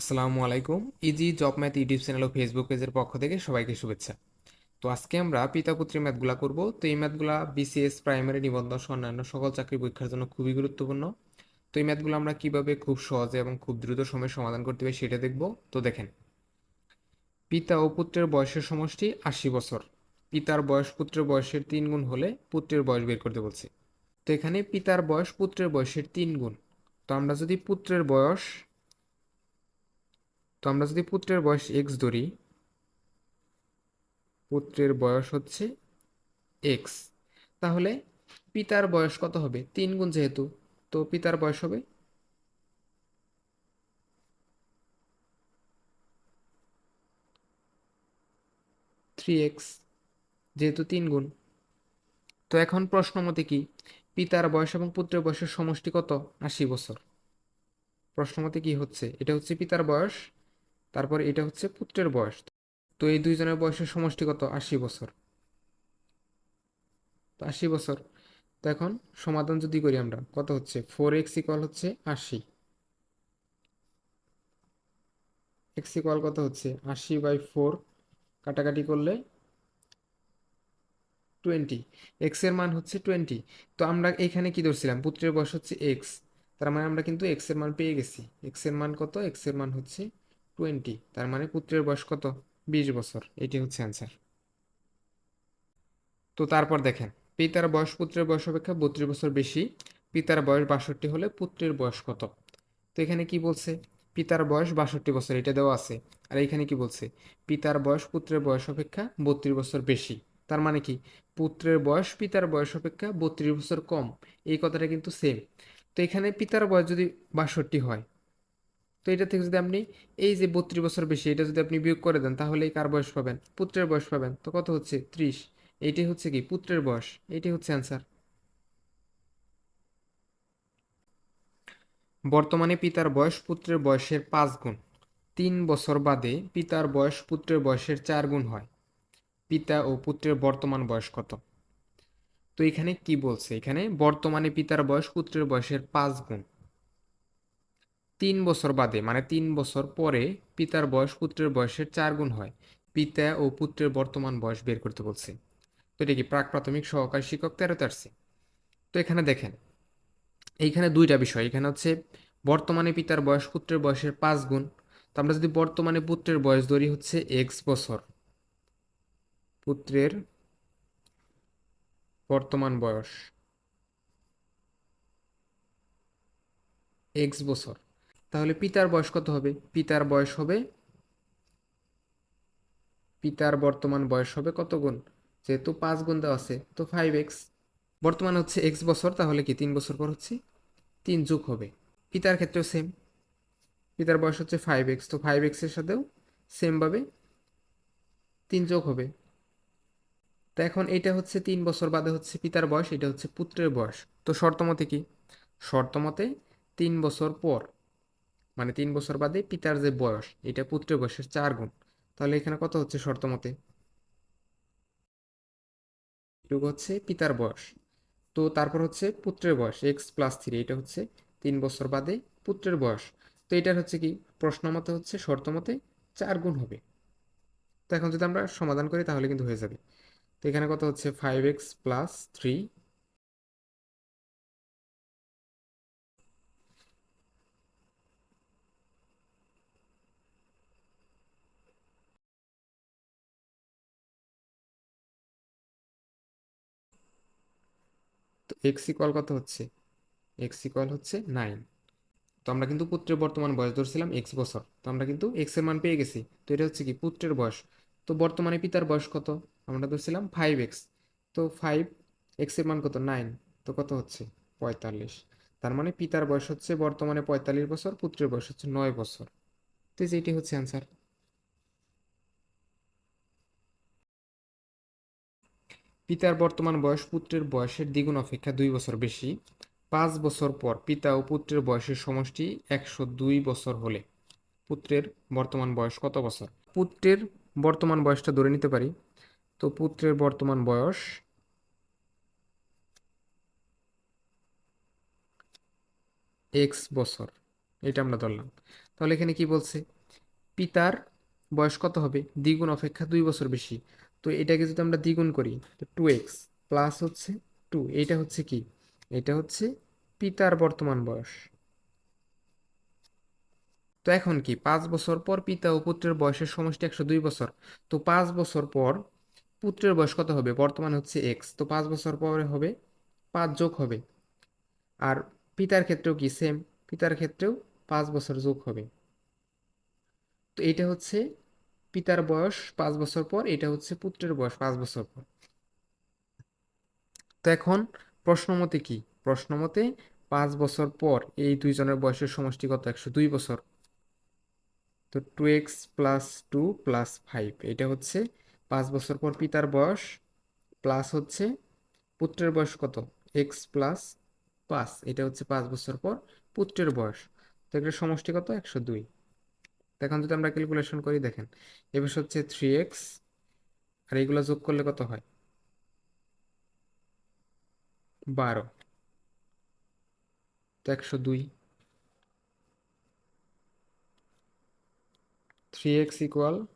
আসসালামু আলাইকুম। Easy job math YouTube channel ও Facebook পেজের পক্ষ থেকে সবাইকে শুভেচ্ছা। তো আজকে আমরা পিতা পুত্রের ম্যাথগুলা করব। তো এই ম্যাথগুলা বিসিএস প্রাইমারি নিবন্ধন সহ অন্যান্য সকল চাকরি পরীক্ষার জন্য খুবই গুরুত্বপূর্ণ। তো এই ম্যাথগুলো আমরা কীভাবে খুব সহজে এবং খুব দ্রুত সময়ে সমাধান করতে পারি সেটা দেখব। তো দেখেন, পিতা ও পুত্রের বয়সের সমষ্টি আশি বছর। পিতার বয়স পুত্রের বয়সের তিন গুণ হলে পুত্রের বয়স বের করতে বলছে। তো এখানে পিতার বয়স পুত্রের বয়সের তিন গুণ। তো আমরা যদি পুত্রের বয়স তো আমরা যদি পুত্রের বয়স এক্স ধরি, পুত্রের বয়স হচ্ছে এক্স তাহলে পিতার বয়স কত হবে? তিন গুণ যেহেতু, তো পিতার বয়স হবে থ্রি এক্স যেহেতু তিন গুণ। তো এখন প্রশ্ন মতে কি? পিতার বয়স এবং পুত্রের বয়সের সমষ্টি কত? আশি বছর। প্রশ্ন মতে কি হচ্ছে? এটা হচ্ছে পিতার বয়স তারপর এটা হচ্ছে পুত্রের বয়স। তো এই দুইজনের বয়সের সমষ্টি কত? আশি বছর। তো আশি বছর। তো এখন সমাধান যদি করি আমরা, কত হচ্ছে? ফোর এক্স ইকুয়াল হচ্ছে আশি। এক্স ইকুয়াল কত হচ্ছে? আশি বাই ফোর কাটাকাটি করলে টোয়েন্টি এক্সের মান হচ্ছে টোয়েন্টি তো আমরা এখানে কি ধরছিলাম? পুত্রের বয়স হচ্ছে এক্স তার মানে আমরা কিন্তু এক্সের মান পেয়ে গেছি। এক্সের মান কত? এক্সের মান হচ্ছে টোয়েন্টি তার মানে পুত্রের বয়স কত? বিশ বছর, এটি হচ্ছে অ্যান্সার তো তারপর দেখেন, পিতার বয়স পুত্রের বয়স অপেক্ষা বত্রিশ বছর বেশি, পিতার বয়স বাষট্টি হলে পুত্রের বয়স কত? তো এখানে কি বলছে? পিতার বয়স বাষট্টি বছর, এটা দেওয়া আছে। আর এখানে কি বলছে? পিতার বয়স পুত্রের বয়স অপেক্ষা বত্রিশ বছর বেশি, তার মানে কি? পুত্রের বয়স পিতার বয়স অপেক্ষা বত্রিশ বছর কম, এই কথাটা কিন্তু সেম তো এখানে পিতার বয়স যদি বাষট্টি হয় তো এটা থেকে যদি আপনি এই যে বত্রিশ বছর বেশি এটা যদি আপনি বিয়োগ করে দেন, তাহলে কার বয়স পাবেন? পুত্রের বয়স পাবেন। তো কত হচ্ছে? ত্রিশ। এইটাই হচ্ছে কি? পুত্রের বয়স। এইটাই হচ্ছে অ্যান্সার বর্তমানে পিতার বয়স পুত্রের বয়সের পাঁচ গুণ। তিন বছর বাদে পিতার বয়স পুত্রের বয়সের চার গুণ হয়। পিতা ও পুত্রের বর্তমান বয়স কত? তো এখানে কি বলছে? এখানে বর্তমানে পিতার বয়স পুত্রের বয়সের পাঁচ গুণ। তিন বছর বাদে মানে তিন বছর পরে পিতার বয়স পুত্রের বয়সের চার গুণ হয়। পিতা ও পুত্রের বর্তমান বয়স বের করতে বলছে। তো এটা কি প্রাক প্রাথমিক সহকারী শিক্ষক তেরোতে আসছে? তো এখানে দেখেন, এইখানে দুইটা বিষয়। এখানে হচ্ছে বর্তমানে পিতার বয়স পুত্রের বয়সের পাঁচ গুণ। তো আমরা যদি বর্তমানে পুত্রের বয়স ধরি হচ্ছে এক্স বছর, পুত্রের বর্তমান বয়স এক্স বছর। তাহলে পিতার বয়স কত হবে? পিতার বয়স হবে, পিতার বর্তমান বয়স হবে কত গুণ? যেহেতু পাঁচ গুণ দেওয়া আছে, তো ফাইভ এক্স বর্তমান হচ্ছে এক্স বছর, তাহলে কি তিন বছর পর হচ্ছে তিন যুগ হবে। পিতার ক্ষেত্রেও সেম পিতার বয়স হচ্ছে ফাইভ এক্স তো ফাইভ এক্সের সাথেও সেমভাবে তিন যোগ হবে। তো এখন এটা হচ্ছে তিন বছর বাদে হচ্ছে পিতার বয়স, এটা হচ্ছে পুত্রের বয়স, তো শর্তমতে কি? শর্তমতে তিন বছর পর মানে তিন বছর বাদে পিতার যে বয়স, এটা পুত্রের বয়সের চার গুণ। তাহলে এখানে কত হচ্ছে শর্তমতে এটুকু হচ্ছে পিতার বয়স। তো তারপর হচ্ছে পুত্রের বয়স এক্স প্লাস থ্রি এটা হচ্ছে তিন বছর বাদে পুত্রের বয়স। তো এটার হচ্ছে কি? প্রশ্ন মতে হচ্ছে শর্ত মতে চার গুণ হবে। তো এখন যদি আমরা সমাধান করি তাহলে কিন্তু হয়ে যাবে। তো এখানে কত হচ্ছে? Five x plus three x equal কত হচ্ছে? এক্স ইকুয়াল হচ্ছে নাইন তো আমরা কিন্তু পুত্রের বর্তমান বয়স ধরছিলাম এক্স বছর। তো আমরা কিন্তু এক্সের মান পেয়ে গেছি। তো এটা হচ্ছে কি? পুত্রের বয়স। তো বর্তমানে পিতার বয়স কত? আমরা ধরছিলাম ফাইভ এক্স তো ফাইভ এক্সের মান কত? নাইন তো কত হচ্ছে? পঁয়তাল্লিশ। তার মানে পিতার বয়স হচ্ছে বর্তমানে পঁয়তাল্লিশ বছর, পুত্রের বয়স হচ্ছে নয় বছর। তো যেটি হচ্ছে অ্যান্সার পিতার বর্তমান বয়স পুত্রের বয়সের দ্বিগুণ অপেক্ষা দুই বছর বেশি। পাঁচ বছর পর পিতা ও পুত্রের বয়সের সমষ্টি একশো দুই বছর হলে। পুত্রের বর্তমান বয়স কত বছর? পুত্রের বর্তমান বয়সটা ধরে নিতে পারি। তো পুত্রের বর্তমান বয়স এক্স বছর। এটা আমরা ধরলাম। তাহলে এখানে কি বলছে? পিতার বয়স কত হবে? দ্বিগুণ অপেক্ষা দুই বছর বেশি। তো এটাকে যদি আমরা দ্বিগুণ করি, তো টু এক্স প্লাস হচ্ছে টু এটা হচ্ছে কি? এটা হচ্ছে পিতার বর্তমান বয়স। তো এখন কি, পাঁচ বছর পর পিতা ও পুত্রের বয়সের সমষ্টি একশো দুই বছর। তো পাঁচ বছর পর পুত্রের বয়স কত হবে? বর্তমান হচ্ছে এক্স তো পাঁচ বছর পরে হবে পাঁচ যোগ হবে। আর পিতার ক্ষেত্রেও কি সেম পিতার ক্ষেত্রেও পাঁচ বছর যোগ হবে। তো এটা হচ্ছে পিতার বয়স পাঁচ বছর পর, এটা হচ্ছে পুত্রের বয়স পাঁচ বছর পর। তো এখন প্রশ্নমতে কি? প্রশ্নমতে পাঁচ বছর পর এই দুইজনের বয়সের সমষ্টি কত? একশো দুই বছর। তো two x plus two plus five এটা হচ্ছে পাঁচ বছর পর পিতার বয়স প্লাস হচ্ছে পুত্রের বয়স কত? এক্স প্লাস পাঁচ, এটা হচ্ছে পাঁচ বছর পর পুত্রের বয়স। তো এটার সমষ্টি কত? একশো দুই। এখন যদি আমরা ক্যালকুলেশন করি, দেখেন এবার হচ্ছে থ্রি এক্স আর এগুলো যোগ করলে কত হয়? বারো। একশো দুই। থ্রি এক্স ইকুয়াল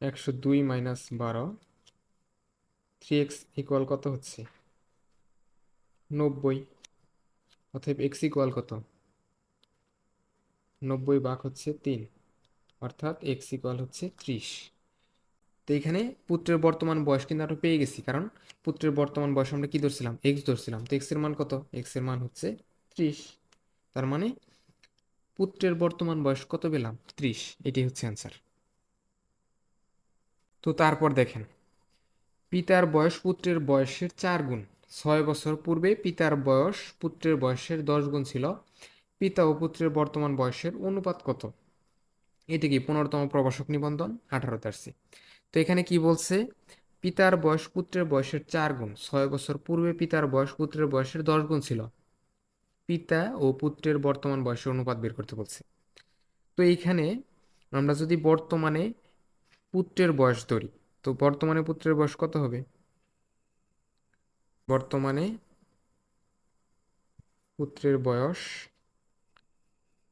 একশো দুই মাইনাস বারো। থ্রি এক্স ইকুয়াল কত হচ্ছে? নব্বই। অতএব এক্স ইকুয়াল কত? নব্বই ভাগ হচ্ছে তিন। অর্থাৎ এক্স ইকুয়াল হচ্ছে ত্রিশ। তো এখানে পুত্রের বর্তমান বয়স কিন্তু আমরা পেয়ে গেছি, কারণ পুত্রের বর্তমান বয়স আমরা কি ধরছিলাম? এক্স ধরছিলাম। তো এক্সের মান কত? এক্সের মান হচ্ছে ত্রিশ। তার মানে পুত্রের বর্তমান বয়স কত পেলাম? ত্রিশ। এটি হচ্ছে অ্যান্সার তো তারপর দেখেন, পিতার বয়স পুত্রের বয়সের চার গুণ। ছয় বছর পূর্বে পিতার বয়স পুত্রের বয়সের দশ গুণ ছিল। পিতা ও পুত্রের বর্তমান বয়সের অনুপাত কত? এটি কি পনেরোতম প্রবাসক নিবন্ধন? আঠারো আসছে তো এখানে কি বলছে? পিতার বয়স পুত্রের বয়সের চার গুণ। ছয় বছর পূর্বে পিতার বয়স পুত্রের বয়সের দশ গুণ ছিল। পিতা ও পুত্রের বর্তমান বয়সের অনুপাত বের করতে বলছে। তো এইখানে আমরা যদি বর্তমানে পুত্রের বয়স ধরি, তো বর্তমানে পুত্রের বয়স কত হবে? বর্তমানে পুত্রের বয়স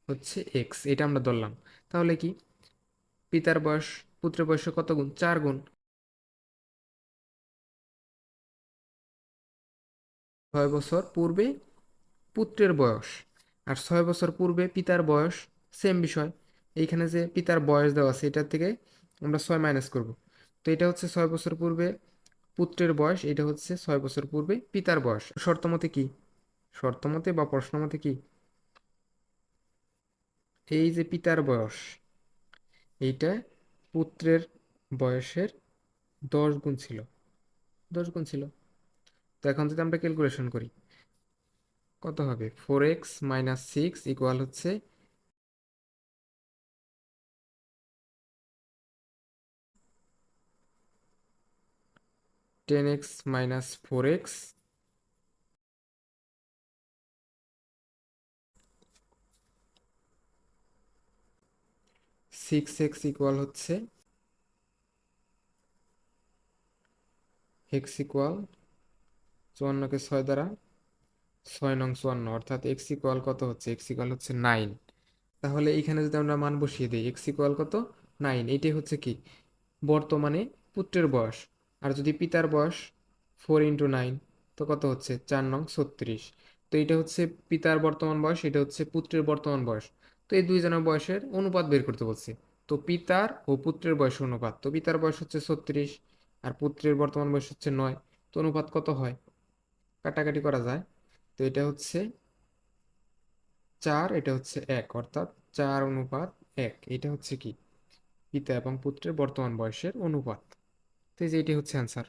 হচ্ছে এক্স এটা আমরা ধরলাম। তাহলে কি? পিতার বয়স, পুত্রের বয়সে কত গুণ? চার গুণ। ছয় বছর পূর্বে পুত্রের বয়স। আর ছয় বছর পূর্বে পিতার বয়স সেম বিষয়। এইখানে যে পিতার বয়স দেওয়া আছে, এটার থেকে আমরা ছয় মাইনাস করব। তো এটা হচ্ছে ছয় বছর পূর্বে পুত্রের বয়স, এটা হচ্ছে ছয় বছর পূর্বে পিতার বয়স। শর্তমতে কি? শর্তমতে বা প্রশ্নমতে কি? এই যে পিতার বয়স, এইটা পুত্রের বয়সের দশ গুণ ছিল। দশ গুণ ছিল। তো এখন যদি আমরা ক্যালকুলেশন করি, কত হবে? Four x minus six equal হচ্ছে ten x minus four x six x equal হচ্ছে এক্স ইকুয়াল চুয়ান্নকে ছয় দ্বারা ছয় নং চুয়ান্ন, অর্থাৎ এক্স ইকুয়াল কত হচ্ছে? এক্স ইকুয়াল হচ্ছে নাইন তাহলে এইখানে যদি আমরা মান বসিয়ে দিই এক্স ইকুয়াল কত? নাইন এটাই হচ্ছে কি? বর্তমানে পুত্রের বয়স। আর যদি পিতার বয়স ফোর ইন্টু নাইন তো কত হচ্ছে? চার নং ছত্রিশ। তো এটা হচ্ছে পিতার বর্তমান বয়স, এটা হচ্ছে পুত্রের বর্তমান বয়স। তো এই দুইজনের বয়সের অনুপাত বের করতে বলছে। তো পিতার ও পুত্রের বয়সের অনুপাত। তো পিতার বয়স হচ্ছে ছত্রিশ আর পুত্রের বর্তমান বয়স হচ্ছে নয়। তো অনুপাত কত হয়? কাটাকাটি করা যায়। তো এটা হচ্ছে চার, এটা হচ্ছে এক, অর্থাৎ চার অনুপাত এক। এটা হচ্ছে কি? পিতা এবং পুত্রের বর্তমান বয়সের অনুপাত। তো এই যে এটি হচ্ছে অ্যান্সার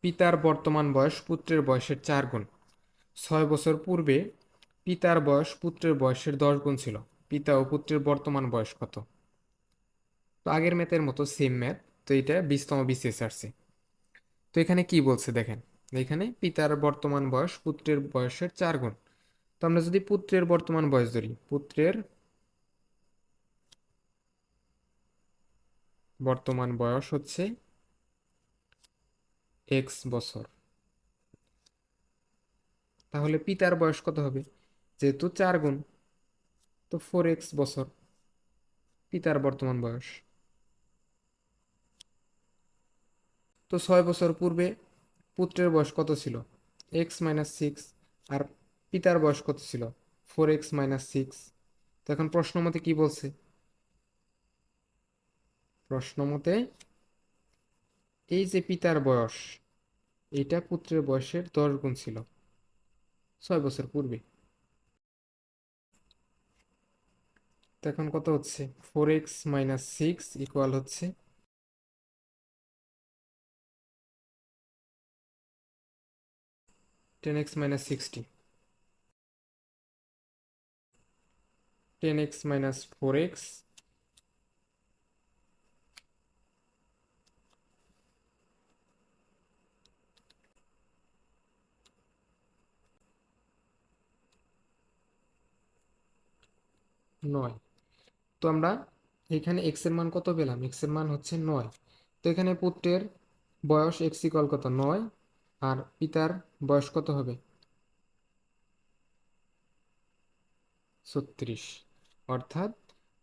পিতার বর্তমান বয়স পুত্রের বয়সের চার গুণ। ছয় বছর পূর্বে পিতার বয়স পুত্রের বয়সের দশ গুণ ছিল। পিতা ও পুত্রের বর্তমান বয়স কত? তো আগের ম্যাথের মতো সেম ম্যাথ তো এটা বিশতম বিসিএস আসছে তো এখানে কি বলছে দেখেন? এখানে পিতার বর্তমান বয়স পুত্রের বয়সের চার গুণ। তো আমরা যদি পুত্রের বর্তমান বয়স ধরি, পুত্রের বর্তমান বয়স হচ্ছে এক্স বছর। তাহলে পিতার বয়স কত হবে? যেহেতু চার গুণ, তো ফোর এক্স বছর, পিতার বর্তমান বয়স। তো ছয় বছর পূর্বে পুত্রের বয়স কত ছিল? এক্স মাইনাস সিক্স আর পিতার বয়স কত ছিল? ফোর এক্স মাইনাস সিক্স তো এখন প্রশ্ন মতে কি বলছে? প্রশ্ন মতে এই যে পিতার বয়স, এটা পুত্রের বয়সের দশ গুণ ছিল, ছয় বছর পূর্বে। তো এখন কত হচ্ছে? Four x minus six equal হচ্ছে ten x minus sixty ten x minus four x নয়। তো আমরা এখানে এক্সের মান কত পেলাম? এক্সের মান হচ্ছে নয়। তো এখানে পুত্রের বয়স এক্স ইকুয়াল কত? নয়। আর পিতার বয়স কত হবে? ছত্রিশ। অর্থাৎ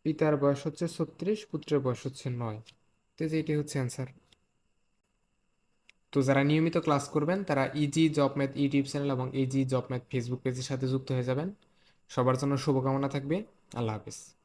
পিতার বয়স হচ্ছে ছত্রিশ, পুত্রের বয়স হচ্ছে নয়। তো যে এটি হচ্ছে অ্যান্সার তো যারা নিয়মিত ক্লাস করবেন, তারা easy job math YouTube channel এবং ইজি জব ম্যাথ ফেসবুক পেজের সাথে যুক্ত হয়ে যাবেন। সবার জন্য শুভকামনা থাকবে। আল্লাহ হাফিজ।